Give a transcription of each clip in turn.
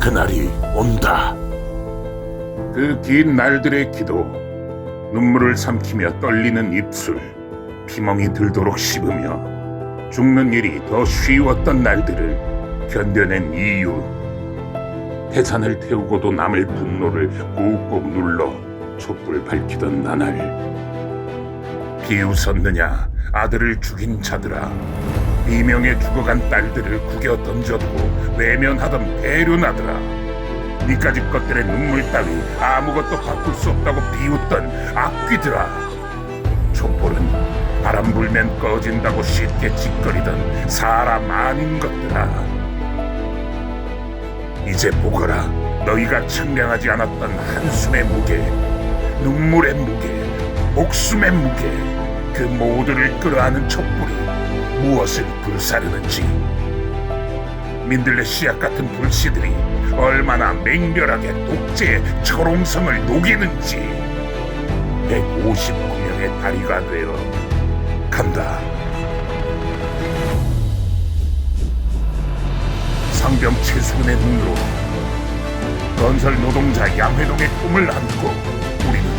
그날이 온다. 그 긴 날들의 기도, 눈물을 삼키며 떨리는 입술, 피멍이 들도록 씹으며 죽는 일이 더 쉬웠던 날들을 견뎌낸 이유. 해산을 태우고도 남의 분노를 꾹꾹 눌러 촛불 밝히던 나날. 비웃었느냐 아들을 죽인 자들아 비명에 죽어간 딸들을 구겨 던져두고 외면하던 배륜 아들아 니까지 것들의 눈물 따위 아무것도 바꿀 수 없다고 비웃던 악귀들아. 촛불은 바람 불면 꺼진다고 쉽게 짓거리던 사람 아닌 것들아. 이제 보거라. 너희가 청량하지 않았던 한숨의 무게 눈물의 무게 목숨의 무게 그 모두를 끌어안은 촛불이 무엇을 불사르는지. 민들레 씨앗 같은 불씨들이 얼마나 맹렬하게 독재의 철옹성을 녹이는지. 159명의 다리가 되어 간다. 상병 최수근의 눈으로 건설 노동자 양회동의 꿈을 안고 우리는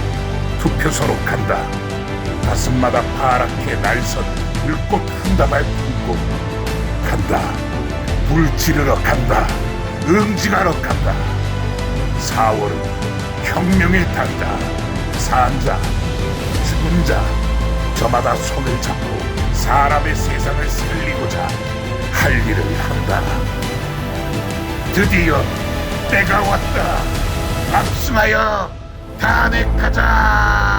투표소로 간다. 가슴마다 파랗게 날선 불꽃 한 다발 품고 간다. 불 지르러 간다. 응징하러 간다. 4월은 혁명의 달이다. 산자, 죽은 자, 저마다 손을 잡고 사람의 세상을 살리고자 할 일을 한다. 드디어 때가 왔다. 박승하여 탄핵하자.